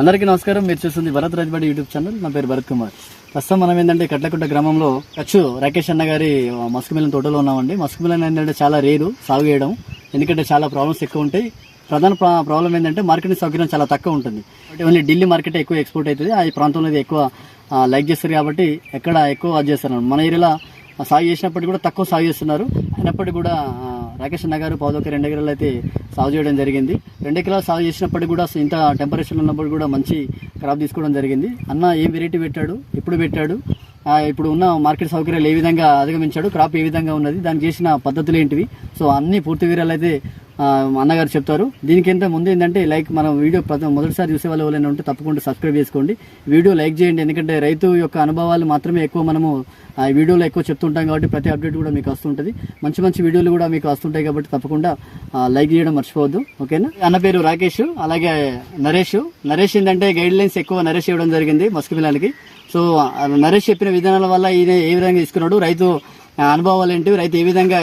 అందరికీ నమస్కారం. మీరు చూస్తుంది భరత్ రాజబడి యూట్యూబ్ ఛానల్. నా పేరు భరత్ కుమార్. ప్రస్తుతం మనం ఏంటంటే కట్లకుంట గ్రామంలో కచ్చు రాకేష్ అన్న గారి మస్క్ మిలన్ తోటలో ఉన్నామండి. మస్క్ మిలన్ ఏంటంటే చాలా రేరు సాగు చేయడం. ఎందుకంటే చాలా ప్రాబ్లమ్స్ ఎక్కువ ఉంటాయి. ప్రధాన ప్రా- ప్రాబ్లం ఏంటంటే మార్కెటింగ్ సౌకర్యం చాలా తక్కువ ఉంటుంది. ఓన్లీ ఢిల్లీ మార్కెట్ ఎక్కువ ఎక్స్పోర్ట్ అవుతుంది. ఆ ప్రాంతంలో ఎక్కువ లైక్ చేస్తారు కాబట్టి ఎక్కడ ఎక్కువ అది చేస్తారు. మన ఏరియాలో సాగు చేసినప్పటికీ కూడా తక్కువ సాగు చేస్తున్నారు. అయినప్పటికీ కూడా రాకేష్ అన్న గారు రెండు ఎకరాలు అయితే సాగు చేయడం జరిగింది. రెండు ఎకరాలు సాగు చేసినప్పటికీ కూడా ఇంత టెంపరేచర్ ఉన్నప్పుడు కూడా మంచి క్రాప్ తీసుకోవడం జరిగింది. అన్న ఏం వెరైటీ పెట్టాడు? ఎప్పుడు పెట్టాడు? ఇప్పుడు ఉన్న మార్కెట్ సౌకర్యాలు ఏ విధంగా అధిగమించాడు? క్రాప్ ఏ విధంగా ఉన్నది? దానికి చేసిన పద్ధతులు ఏంటివి? సో అన్ని పూర్తి వివరాలు అయితే అన్నగారు చెప్తారు. దీనికంటే ముందు ఏంటంటే లైక్ మనం వీడియో ప్రథమ మొదటిసారి చూసే వాళ్ళు ఎవరైనా ఉంటే తప్పకుండా సబ్స్క్రైబ్ చేసుకోండి. వీడియో లైక్ చేయండి. ఎందుకంటే రైతు యొక్క అనుభవాలు మాత్రమే ఎక్కువ మనము ఆ వీడియోలో ఎక్కువ చెప్తుంటాం కాబట్టి ప్రతి అప్డేట్ కూడా మీకు వస్తుంటుంది. మంచి మంచి వీడియోలు కూడా మీకు వస్తుంటాయి కాబట్టి తప్పకుండా లైక్ చేయడం మర్చిపోవద్దు. ఓకేనా అన్న పేరు రాకేష్ అలాగే నరేష్. నరేష్ ఏంటంటే గైడ్ లైన్స్ ఎక్కువ నరేష్ ఇవ్వడం జరిగింది మస్క్ పిల్లలకి సో నరేష్ చెప్పిన విధానాల వల్ల ఈయన ఏ విధంగా తీసుకున్నాడు రైతు అనుభవాలు ఏంటివి రైతు ఏ విధంగా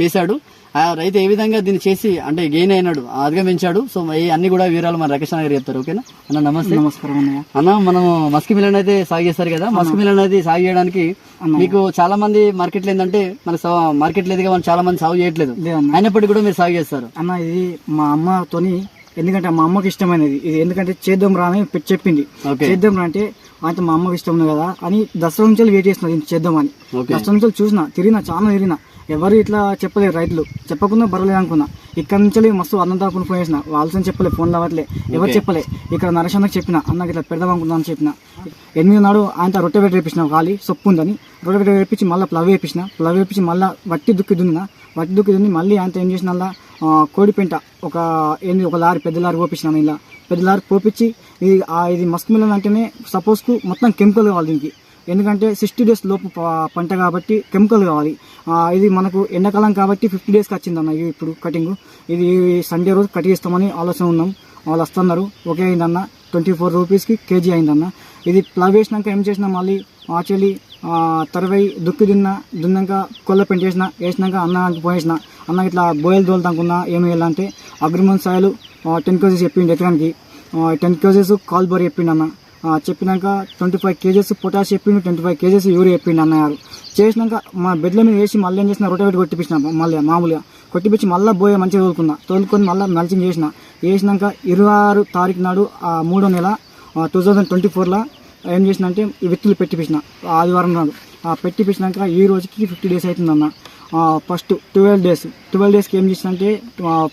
చేశాడు ఆ రైతు ఏ విధంగా దీన్ని చేసి అంటే గెయిన్ అయినాడు అధిగమించాడు సో అన్ని కూడా వివరాలు మన రాకేష్ గారు చెప్తారు ఓకేనా? అన్న నమస్తే. నమస్కారం అన్నయ్య. అన్న మనం మస్క్ మిలన్ అయితే సాగు చేస్తారు కదా మస్క్ మిలన్ అయితే సాగు చేయడానికి మీకు చాలా మంది మార్కెట్లో ఏంటంటే మన మార్కెట్ లేదుగా మనం చాలా మంది సాగు చేయట్లేదు. అయినప్పటికీ కూడా మీరు సాగు చేస్తారు. అన్న ఇది మా అమ్మతోని ఎందుకంటే మా అమ్మకి ఇష్టమైనది. ఇది ఎందుకంటే చేద్దాం రా అని పెట్టి చెప్పింది. చేద్దాం రా అంటే అయితే మా అమ్మకి ఇష్టం ఉంది కదా అని దసరా నుంచి వెయిట్ చేస్తున్నా చేద్దామని ఓకే. దసరా నుంచి చూసిన తిరిగిన చాలా తిరిగిన. ఎవరు ఇట్లా చెప్పలేరు రైతులు. చెప్పకుండా బరలేదు అనుకున్నా. ఇక్కడ నుంచి మస్తు అన్నంతాపుని ఫోన్ చేసిన. వాళ్ళతో చెప్పలే ఫోన్ అవ్వట్లే ఎవరు చెప్పలే? ఇక్కడ నరేష్ చెప్పిన. అన్నకి ఇట్లా పెడదాం అనుకున్నా అని చెప్పిన. ఎనిమిది నాడు ఆయన రొట్టె పెట్టి వేపించిన ఖాళీ సొప్పు ఉందని. రొట్టె పెట్టి వేపించి మళ్ళీ ప్లవ్ వేపించిన ప్లవ్ వేపించి మళ్ళీ వట్టి దుక్కి దున్నిన. వట్టి దుక్కి దున్ని మళ్ళీ ఆయనతో ఏం చేసిన అలా కోడి పెంట ఒక ఏంది ఒక లారీ పెద్ద లారీ పోపించిన ఇలా. పెద్ద లారీ పోపించి ఇది ఇది మస్క్ మిలన్ అంటేనే సపోజ్కు మొత్తం కెమికల్ కావాలి దీనికి. ఎందుకంటే సిక్స్టీ డేస్ లోపు పంట కాబట్టి కెమికల్ కావాలి. ఇది మనకు ఎండాకాలం కాబట్టి ఫిఫ్టీ డేస్కి వచ్చింది అన్న ఇది ఇప్పుడు కటింగ్. ఇది సండే రోజు కట్ చేస్తామని ఆలోచన ఉన్నాం. వాళ్ళు వస్తున్నారు. ఓకే అయిందన్న. ట్వంటీ ఫోర్ రూపీస్కి కేజీ అయిందన్న. ఇది ప్లవ్ వేసినాక ఏం చేసినా మళ్ళీ యాక్చువల్లీ తరవై దుక్కి దున్న దున్నాక కొల్ల పెంట వేసిన వేసినాక అన్నానికి పోయేసిన అన్న ఇట్లా బోయలు తోలుతానుకున్నా ఏమి వెళ్ళాలంటే అగ్రిమెంట్ సాయలు టెన్ కేజీస్ చెప్పిండు ఎకరానికి. టెన్ కేజెస్ కాల్ బోర్ చెప్పిండు అన్న. చెప్పినాక ట్వంటీ ఫైవ్ కేజెస్ పొటాష్ చెప్పిండు ట్వంటీ ఫైవ్ కేజెస్ యూరియా చెప్పిండు అన్నారు చేసినాక మా బెడ్ల మీద వేసి మళ్ళీ ఏం చేసిన రొటవేట్ కొట్టిపించిన మళ్ళీ మామూలుగా. కొట్టిపించి మళ్ళీ పోయే మంచిగా తోలుకున్నా తోలుకొని మళ్ళీ మల్చింగ్ చేసిన. వేసినాక ఇరవై ఆరు తారీఖు నాడు ఆ మూడో నెల టూ థౌజండ్ ట్వంటీ ఫోర్లో ఏం చేసిన అంటే విత్తులు పెట్టిపించిన ఆదివారం నాడు. ఆ పెట్టిపించినాక ఈ రోజుకి ఫిఫ్టీ డేస్ అవుతుందన్న ఫస్ట్ ట్వెల్వ్ డేస్ ట్వెల్వ్ డేస్కి ఏం చేసిన అంటే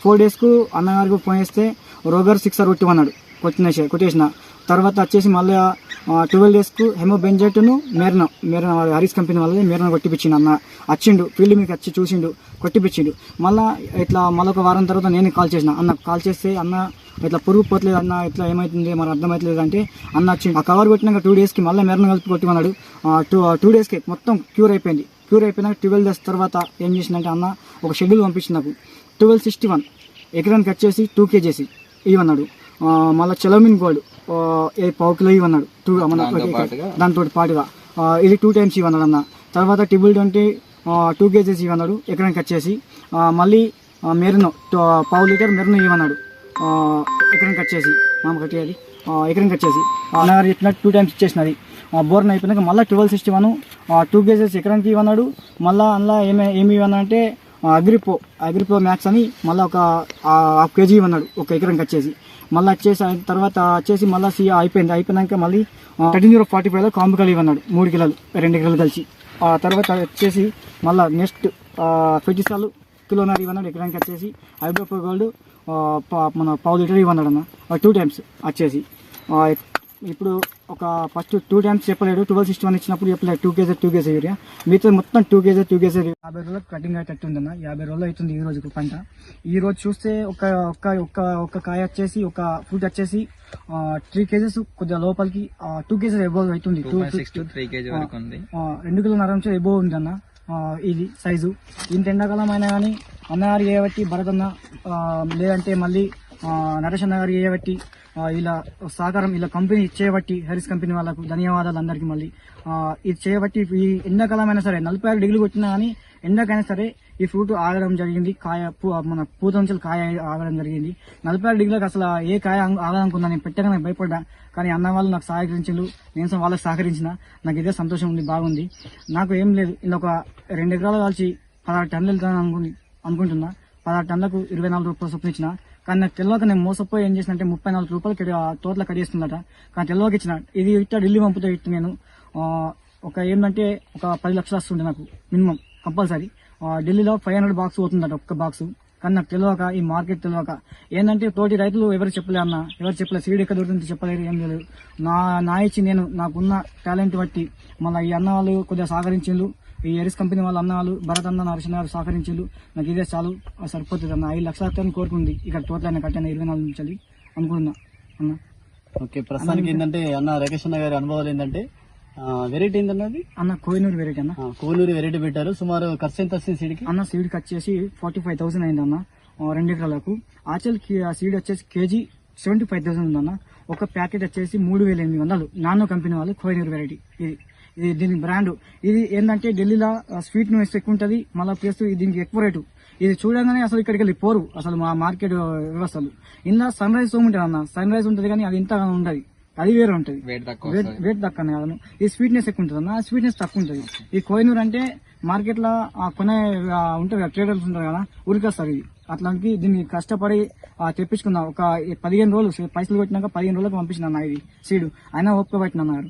ఫోర్ డేస్కు అన్నగారికి ఫోన్ చేస్తే రోగర్ సిక్సర్ కొట్టివన్నాడు కొట్టిన కొట్టేసిన. తర్వాత వచ్చేసి మళ్ళీ ట్వెల్వ్ డేస్కు హెమోబెంజెట్ను మెరన మెరన హరీస్ కంపెనీ వాళ్ళది మెరన కొట్టిపించిండు అన్న వచ్చిండు ఫీల్డ్ మీకు వచ్చి చూసిండు కొట్టిపించిండు మళ్ళీ ఇట్లా మళ్ళొక ఒక వారం తర్వాత నేను కాల్ చేసిన అన్న కాల్ చేస్తే అన్న ఇట్లా పురుగు పోతలేదు అన్న ఇట్లా ఏమవుతుంది మరి అర్థమవుతలేదు అంటే అన్న వచ్చిండు ఆ కవర్ కొట్టినాక టూ డేస్కి మళ్ళీ మెరన కలిపి కొట్టిమన్నాడు టూ టూ డేస్కి మొత్తం క్యూర్ అయిపోయింది. క్యూర్ అయిపోయినాక ట్వెల్వ్ డేస్ తర్వాత ఏం చేసిందంటే అన్న ఒక షెడ్యూల్ పంపించింది నాకు. ట్వెల్వ్ సిక్స్టీ వన్ ఎకరానికి వచ్చేసి టూ కేజీస్ ఇవన్నాడు మళ్ళీ చెలోమిన్ గోల్డ్ ఏ పావు కిలో ఇవన్నాడు టూ మన దాంతో పాటుగా? ఇది టూ టైమ్స్ ఇవన్నాడు అన్న తర్వాత టిబుల్ ట్వంటీ టూ కేజీస్ ఇవన్నాడు ఎకరానికి వచ్చేసి. మళ్ళీ మెరును పావు లీటర్ మెరును ఇవన్నాడు ఎకరానికి వచ్చేసి. మామ కట్టేయాలి. ఎకరానికి వచ్చేసి. అన్నగారు చెప్పినట్టు టూ టైమ్స్ ఇచ్చేసినది. బోర్న్ అయిపోయినాక మళ్ళీ twelve sixty one two kgs ఎకరానికి ఇవన్నాడు మళ్ళీ అందులో ఏమి ఏమి ఇవన్నాడంటే అగ్రిపో అగ్రిపో మ్యాక్స్ అని మళ్ళీ ఒక హాఫ్ కేజీ ఇవ్వన్నాడు ఒక ఎకరంకి వచ్చేసి. మళ్ళీ వచ్చేసి తర్వాత వచ్చేసి మళ్ళీ సీ అయిపోయింది అయిపోయినాక మళ్ళీ థర్టీన్ జీరో ఫార్టీ ఫైవ్లో కాంబికలు ఇవ్వన్నాడు మూడు కిలోలు రెండు కిలోలు కలిసి. ఆ తర్వాత వచ్చేసి మళ్ళీ నెక్స్ట్ ఫెటిసాలు కిలోన్నర ఇవ్వన్నాడు ఎకరానికి వచ్చేసి ఐబ్రోపో గోల్డ్ పా- మన పావు లీటర్ ఇవ్వన్నాడు అన్న టూ టైమ్స్ వచ్చేసి. ఇప్పుడు ఒక ఫస్ట్ టూ టైమ్స్ చెప్పలేడు ట్వెల్వ్ సిక్స్టీ వన్ ఇచ్చినప్పుడు చెప్పలేదు two kg two kg urea. మిగతా మొత్తం టూ కేజీ టూ కేజీ యాభై రోజులకు కటింగ్ అయితే ఉందన్న యాభై రోజులు అవుతుంది ఈ రోజుకు పంట. ఈ రోజు చూస్తే ఒక ఒక్క ఒక్క ఒక్క కాయ వచ్చేసి ఒక ఫ్రూట్ వచ్చేసి త్రీ కేజెస్ కొద్దిగా లోపలికి టూ కేజెస్ ఎబోవ్ అవుతుంది. రెండు కిలో నరం ఎబోవ్ ఉంది అన్న ఇది సైజు ఇంత ఎండాకాలం అయినా కానీ అన్నగారు అన్న ఆ, లేదంటే మళ్ళీ ఆ, గారు చేయబట్టి ఇలా సహకారం ఇలా కంపెనీ చేయబట్టి హెరిస్ కంపెనీ వాళ్ళకు ధన్యవాదాలు అందరికీ మళ్ళీ. ఇది చేయబట్టి ఈ ఎండాకాలం అయినా సరే నలభై ఆరు డిగ్రీలు కొట్టినా కానీ ఎండాకైనా సరే ఈ ఫ్రూట్ ఆగడం జరిగింది. కాయ పూ- మన పూతంచెలు కాయ ఆగడం జరిగింది. నలభై ఆరు డిగ్రీలకు అసలు ఏ కాయ ఆగ- నేను పెట్టగా నాకు భయపడ్డా. కానీ అన్న వాళ్ళు నాకు సహకరించారు నేను వాళ్ళకి సహకరించిన. నాకు ఇదే సంతోషం ఉంది బాగుంది. నాకు ఏం లేదు. ఇలా ఒక రెండు ఎకరాలు కాల్చి పదహారు టన్నులు అనుకుని అనుకుంటున్నా. పదహారు టన్నులకు ఇరవై నాలుగు రూపాయలు చొప్పున ఇచ్చిన కానీ నాకు తెలియక నేను మోసపోయి ఏం చేసినంటే ముప్పై నాలుగు రూపాయలు కడి- ఆ తోటలో కడిగేస్తుందట కానీ తెలియక ఇచ్చిన. ఇది ఇట్లా ఢిల్లీ పంపుతా ఇట్టు నేను ఒక ఏంటంటే ఒక పది లక్షలు వస్తుండే నాకు మినిమం కంపల్సరీ. ఆ, ఢిల్లీలో ఫైవ్ హండ్రెడ్ బాక్స్ పోతుందట ఒక్క బాక్స్ కానీ నాకు తెలియక ఈ మార్కెట్ తెలియక ఏంటంటే తోటి రైతులు ఎవరు చెప్పలే అన్న ఎవరు చెప్పలేదు సీడ్ ఎక్కడ దొరుకుతుంది చెప్పలేరు ఏం లేదు. నా నా ఇచ్చి నేను నాకున్న టాలెంట్ బట్టి మళ్ళీ ఈ అన్న వాళ్ళు కొద్దిగా సహకరించిండ్రు. ఈ ఎరిస్ కంపెనీ వాళ్ళ అన్న వాళ్ళు భరత్ అన్న నరసింహ గారు సహకరించిండ్రు నాకు ఇదే చాలు సరిపోతుంది అన్న. ఐదు లక్షల వస్తాయని కోరుకుంది. ఇక్కడ తోటలో కట్టాను ఇరవై నాలుగు నుంచి అనుకున్నా అన్న. ఓకే ప్రస్తుతానికి ఏంటంటే అన్న రాకేష్ అన్న గారి అనుభవాలు ఏంటంటే వెరైటీ ఏంటన్నది అన్న కోహినూరు వెరైటీ అన్న. కోనూరు వెరైటీ పెట్టారు. సుమారు ఖర్చు ఎంత వస్తుంది సీడ్కి? అన్న సీడ్ కట్ చేసి ఫార్టీ ఫైవ్ థౌసండ్ అయింది అన్న. రెండు ఎకరాలకు. ఆచల్ ఆ సీడ్ వచ్చేసి కేజీ సెవెంటీ ఫైవ్ థౌసండ్ ఉందన్న ఒక ప్యాకెట్ వచ్చేసి మూడు వేల ఎనిమిది వందలు. నానో కంపెనీ వాళ్ళు కోహినూరు వెరైటీ ఇది. ఇది దీని బ్రాండ్ ఇది ఏంటంటే ఢిల్లీలో స్వీట్ నెస్ ఎక్కువ ఉంటుంది మళ్ళీ ప్లస్ దీనికి ఎక్కువ రేటు. ఇది చూడగానే అసలు ఇక్కడికి వెళ్ళి పోరు. అసలు మా మార్కెట్ వ్యవస్థలు. ఇందా సన్ రైజ్ ఉంటుంది అన్న. సన్ రైజ్ ఉంటుంది కానీ అది ఇంత ఉండదు. అది వేరే ఉంటుంది. వెయిట్ తక్కువ కాదు. ఈ స్వీట్నెస్ ఎక్కువ ఉంటుంది అన్న. స్వీట్నెస్ తక్కువ ఉంటుంది ఈ కోహినూర్ అంటే మార్కెట్లో ఆ కొనే ఆ ఉంటారు కదా ట్రేడర్స్ ఉంటారు కదా ఉరికొస్తారు ఇది. అట్లాంటి దీన్ని కష్టపడి తెప్పించుకున్నా ఒక పదిహేను రోజులు పైసలు కొట్టినాక పదిహేను రోజులకు పంపించిన అన్న ఇది సీడు. అయినా ఓపిక పట్టిన అన్నారు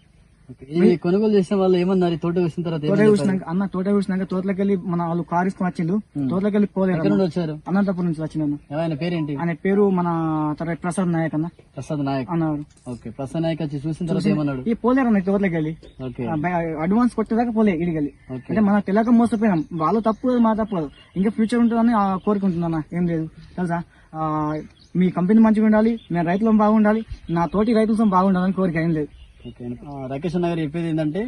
కొనుగోలు చేసిన వాళ్ళు ఏమన్నారు? తోట వేసిన తర్వాత తోట? చూసినాక అన్న తోట చూసినాక తోటలోకి వెళ్ళి మన వాళ్ళు కారు తీసుకుని వచ్చిండు. తోటలోకి వెళ్ళి పోలేరు వచ్చారు? అనంతపురం నుంచి వచ్చిండు ఆయన పేరేంటి? ఆయన పేరు మన తర్వాత ప్రసాద్ నాయక్ అన్న. ప్రసాద్ నాయక్. అన్నారు ఓకే. ప్రసాద్ నాయక్ వచ్చి చూసిన తర్వాత ఏమన్నాడు? ఈ పోలేరు అన్న తోటలోకి వెళ్ళి ఓకే. ఆ, బై- అడ్వాన్స్ కొట్టేదాకా పోలే ఇడికి వెళ్ళి ఓకే. అంటే మన తెలక మోసపోయినాం. వాళ్ళు తప్పు మా తప్పు. ఇంకా ఫ్యూచర్ ఉంటుందని ఆ కోరుకుంటున్నా ఏం లేదు. తెలుసా? ఆ, మీ కంపెనీ మంచిగా ఉండాలి నేను రైతులం బాగుండాలి నా తోటి రైతులతో బాగుండాలని కోరిక ఏం లేదు. ఓకే. ఆ, రాకేష్ అన్న గారు చెప్పేది ఏంటంటే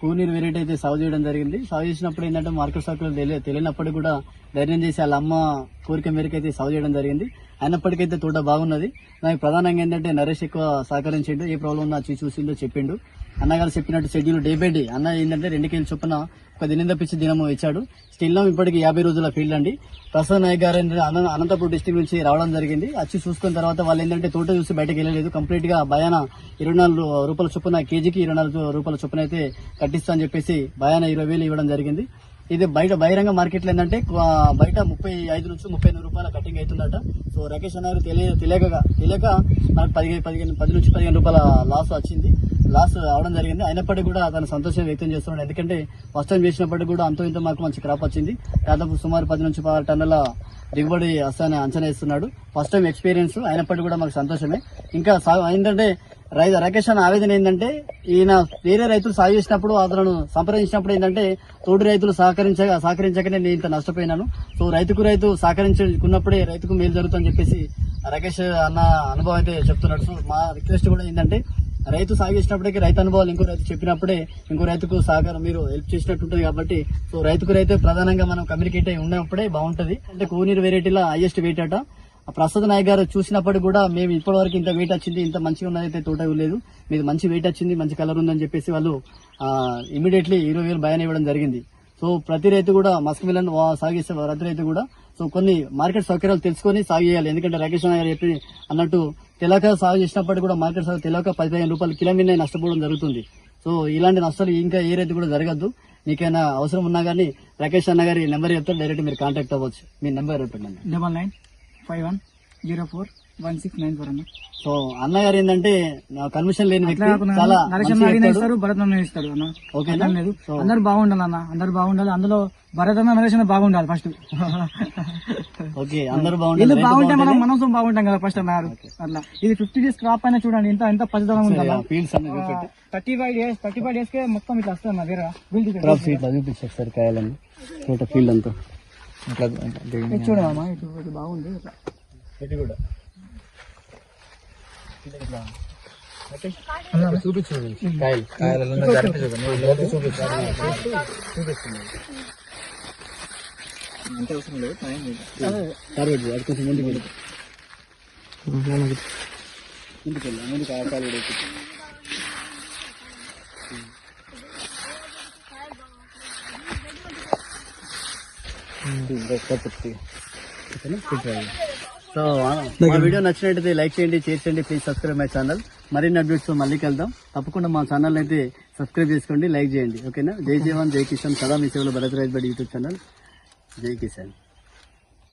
కూనీరు వెరైటీ అయితే సాగు చేయడం జరిగింది. సాగు చేసినప్పుడు ఏంటంటే మార్కెట్ సాకులు తెలియ తెలియనప్పుడు కూడా ధైర్యం చేసి వాళ్ళ అమ్మ కోరిక మేరకు అయితే సాగు చేయడం జరిగింది. అయినప్పటికైతే తోట బాగున్నది. నాకు ప్రధానంగా ఏంటంటే నరేష్ ఎక్కువ సహకరించిండు. ఏ ప్రాబ్లం ఉందో వచ్చి చూసిందో చెప్పిండు. అన్నగారు చెప్పినట్టు షెడ్యూల్ డే బై డే అన్న ఏంటంటే రెండు కేజీలు చొప్పున ఒక దినం తప్పించి దినము ఇచ్చాడు. స్టిల్ ఇప్పటికి యాభై రోజుల ఫీల్డ్ అండి. ప్రసాద్ నాయక్ గారు అనంతపూర్ అన- డిస్టిక్ నుంచి రావడం జరిగింది. వచ్చి చూసుకున్న తర్వాత వాళ్ళు ఏంటంటే తోట చూసి బయటకు వెళ్ళలేదు. కంప్లీట్గా భయాన ఇరవై నాలుగు రూపాయల చొప్పున కేజీకి ఇరవై నాలుగు రూపాయల చొప్పున అయితే కట్టిస్తా అని చెప్పేసి భయాన ఇరవై వేలు ఇవ్వడం జరిగింది. ఇది బయట బహిరంగ మార్కెట్లో ఏంటంటే బయట ముప్పై ఐదు నుంచి ముప్పై ఎనిమిది రూపాయల కటింగ్ అవుతుందట. సో రాకేష్ అన్నారు తెలియ తెలియక తెలియక మనకు పదిహేను పదిహేను పది నుంచి పదిహేను రూపాయల లాస్ వచ్చింది. లాస్ అవడం జరిగింది. అయినప్పటికీ కూడా తన సంతోషం వ్యక్తం చేస్తున్నాడు. ఎందుకంటే ఫస్ట్ టైం చేసినప్పటికీ కూడా అంతో ఇంత మాకు మంచి క్రాప్ వచ్చింది. దాదాపు సుమారు పది నుంచి పదహారు టన్నుల దిగుబడి వస్తాయని అంచనా ఇస్తున్నాడు ఫస్ట్ టైం ఎక్స్పీరియన్స్ అయినప్పటికీ కూడా మాకు సంతోషమే. ఇంకా ఏంటంటే రైతు రాకేష్ అన్న ఆవేదన ఏంటంటే ఈయన వేరే రైతులు సాగు చేసినప్పుడు అతను సంప్రదించినప్పుడు ఏంటంటే తోటి రైతులు సహకరించక సహకరించకనే నేను ఇంత నష్టపోయినాను. సో రైతుకు రైతు సహకరించుకున్నప్పుడే రైతుకు మేలు జరుగుతుందని చెప్పేసి రాకేష్ అన్న అనుభవం అయితే చెప్తున్నాడు. సో మా రిక్వెస్ట్ కూడా ఏంటంటే రైతు సాగు చేసినప్పటికీ రైతు అనుభవాలు ఇంకో రైతు చెప్పినప్పుడే ఇంకో రైతుకు సహకారం మీరు హెల్ప్ చేసినట్టు ఉంటుంది కాబట్టి సో రైతుకు రైతే ప్రధానంగా మనం కమ్యూనికేట్ అయి ఉన్నప్పుడే బాగుంటుంది. అంటే కోనీరు వెరైటీలో హైయెస్ట్ వెయిట్ అట. ప్రసాద్ నాయక్ గారు చూసినప్పటికి కూడా మేము ఇప్పటివరకు ఇంత వెయిట్ వచ్చింది ఇంత మంచిగా ఉన్నదైతే తోట లేదు మీది మంచి వెయిట్ వచ్చింది మంచి కలర్ ఉందని చెప్పేసి వాళ్ళు ఇమీడియట్లీ ఇరవై వేలు భయాన్ని ఇవ్వడం జరిగింది. సో ప్రతి రైతు కూడా మస్క్ మిలన్ సాగిస్తే ప్రతి రైతు కూడా సో కొన్ని మార్కెట్ సౌకర్యాలు తెలుసుకొని సాగు చేయాలి. ఎందుకంటే రాకేష్ నాయక్ గారు చెప్పి అన్నట్టు తెలక సాగు చేసినప్పుడు కూడా మార్కెట్ సాగు తెలక పదిహేను రూపాయలు కిలో మీద నష్టపోవడం జరుగుతుంది. సో ఇలాంటి నష్టాలు ఇంకా ఏ రైతు కూడా జరగద్దు. మీకైనా అవసరం ఉన్నా కానీ రాకేష్ అన్న గారి నెంబర్ చెప్తే డైరెక్ట్ మీరు కాంటాక్ట్ అవ్వచ్చు. మీ నెంబర్ చెప్పండి double nine five one zero four one six nine four అన్న. సో అన్నగారు ఏంటంటే కన్మిషన్ లేని వ్యక్తి చాలా అన్న. ఇస్తారు భరత్ అన్న. అన్న? అర్థం లేదు. అందరు బాగుండాలి అన్న. అందరు బాగుండాలి. అందులో భరత్ అన్న నరేష్ అన్న బాగుండాలి ఫస్ట్ ఓకే అందరూ బాగుండాలి. బాగుంటే మనం బాగుంటేనే? మనం బాగుంటాం కదా ఫస్ట్ అన్నారు అట్లా. ఇది ఫిఫ్టీ డేస్ క్రాప్ అయినా చూడండి ఎంత ఎంత పచ్చదనం ఉంది అన్ని thirty five days thirty five days కే మొత్తం ఇట్లా వస్తుంది అన్న కాయాలని తోట ఫీల్డ్ అంతా. ఇట్లా చూడమా ఇటు ఇటు బాగుంది ఇట్లా ఇది కూడా చూపించు కాయలు కాయలలో జరిపి చూపించు అంతే అవసరం లేదు టైం లేదు తర్వాత అది కొంచెం ముందుకు వెళ్ళు. ముందుకు వెళ్ళు ముందుకు ఆ కాలు కూడా సో మా వీడియో నచ్చినట్టయితే లైక్ చేయండి షేర్ చేయండి ప్లీజ్ సబ్స్క్రైబ్ మై ఛానల్ మరిన్ని అప్డేట్స్ మళ్ళీ కలుద్దాం. తప్పకుండా మా ఛానల్ అయితే సబ్స్క్రైబ్ చేసుకోండి లైక్ చేయండి. ఓకేనా జై జవాన్ జై కిషన్ సదా మీ సేవలో భరత్ రాజ్ బడి యూట్యూబ్ ఛానల్ జై కిషన్